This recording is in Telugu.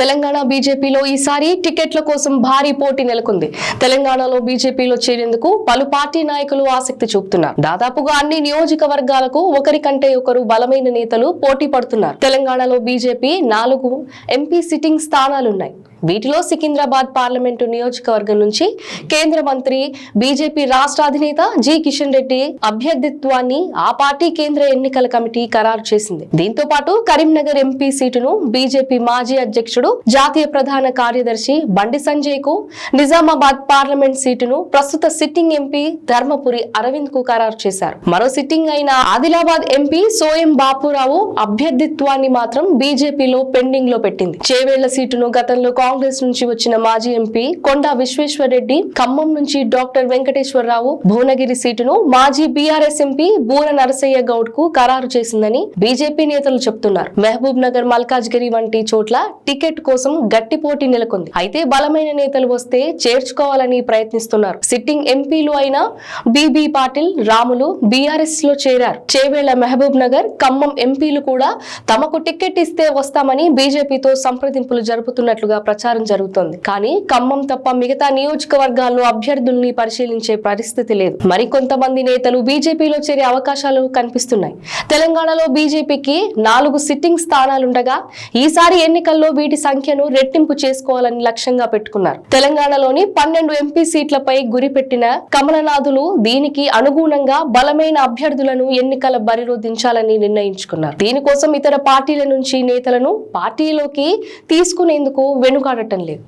తెలంగాణ బీజేపీలో ఈసారి టికెట్ల కోసం భారీ పోటీ నెలకొంది. తెలంగాణలో బీజేపీలో చేరేందుకు పలు పార్టీ నాయకులు ఆసక్తి చూపుతున్నారు. దాదాపుగా అన్ని నియోజకవర్గాలకు ఒకరికంటే ఒకరు బలమైన నేతలు పోటీ పడుతున్నారు. తెలంగాణలో బీజేపీ నాలుగు ఎంపీ సిట్టింగ్ స్థానాలున్నాయి. వీటిలో సికింద్రాబాద్ పార్లమెంటు నియోజకవర్గం నుంచి కేంద్ర మంత్రి బీజేపీ రాష్ట్ర అధినేత జి కిషన్ రెడ్డి అభ్యర్థిత్వాన్ని ఆ పార్టీ కేంద్ర ఎన్నికల కమిటీ ఖరారు చేసింది. దీంతో పాటు కరీంనగర్ ఎంపీ సీటును బీజేపీ మాజీ అధ్యక్షుడు జాతీయ ప్రధాన కార్యదర్శి బండి సంజయ్కు నిజామాబాద్ పార్లమెంట్ సీటును ప్రస్తుత సిట్టింగ్ ఎంపీ ధర్మపురి అరవింద్కు ఖరారు చేశారు. మరో సిట్టింగ్ అయిన ఆదిలాబాద్ ఎంపీ సోయం బాపురావు అభ్యర్థిత్వాన్ని మాత్రం బీజేపీలో పెండింగ్లో పెట్టింది. చేవేళ్ళ సీటును గతంలో కాంగ్రెస్ నుంచి వచ్చిన మాజీ ఎంపీ కొండా విశ్వేశ్వరరెడ్డి ఖమ్మం నుంచి డాక్టర్ వెంకటేశ్వరరావు భువనగిరి సీటును మాజీ బీఆర్ఎస్ ఎంపీ బూర నరసయ్య గౌడ్కు ఖరారు చేసిందని బీజేపీ నేతలు చెబుతున్నారు మహబూబ్ నగర్ మల్కాజ్గిరి వంటి చోట్ల టికెట్ కోసం గట్టి పోటీ నెలకొంది. అయితే బలమైన నేతలు వస్తే చేర్చుకోవాలని ప్రయత్నిస్తున్నారు. సిట్టింగ్ ఎంపీలు అయిన బీబీ పాటిల్ రాములు బీఆర్ఎస్లో చేరారు. చేవేళ్ళ మహబూబ్ నగర్ ఖమ్మం ఎంపీలు కూడా తమకు టికెట్ ఇస్తే వస్తామని బీజేపీతో సంప్రదింపులు జరుపుతున్నట్లుగా ప్రచారం ప్రచారం జరుగుతోంది. కానీ ఖమ్మం తప్ప మిగతా నియోజకవర్గాల్లో అభ్యర్థుల్ని పరిశీలించే పరిస్థితి లేదు. మరికొంతమంది నేతలు బీజేపీలో చేరే అవకాశాలు కనిపిస్తున్నాయి. తెలంగాణలో బీజేపీకి నాలుగు సిట్టింగ్ స్థానాలుండగా ఈసారి ఎన్నికల్లో వీటి సంఖ్యను రెట్టింపు చేసుకోవాలని లక్ష్యంగా పెట్టుకున్నారు. తెలంగాణలోని పన్నెండు ఎంపీ సీట్లపై గురిపెట్టిన కమలనాథులు దీనికి అనుగుణంగా బలమైన అభ్యర్థులను ఎన్నికల బరిలో దించాలని నిర్ణయించుకున్నారు. దీనికోసం ఇతర పార్టీల నుంచి నేతలను పార్టీలోకి తీసుకునేందుకు వెనుక వాడటం లేదు.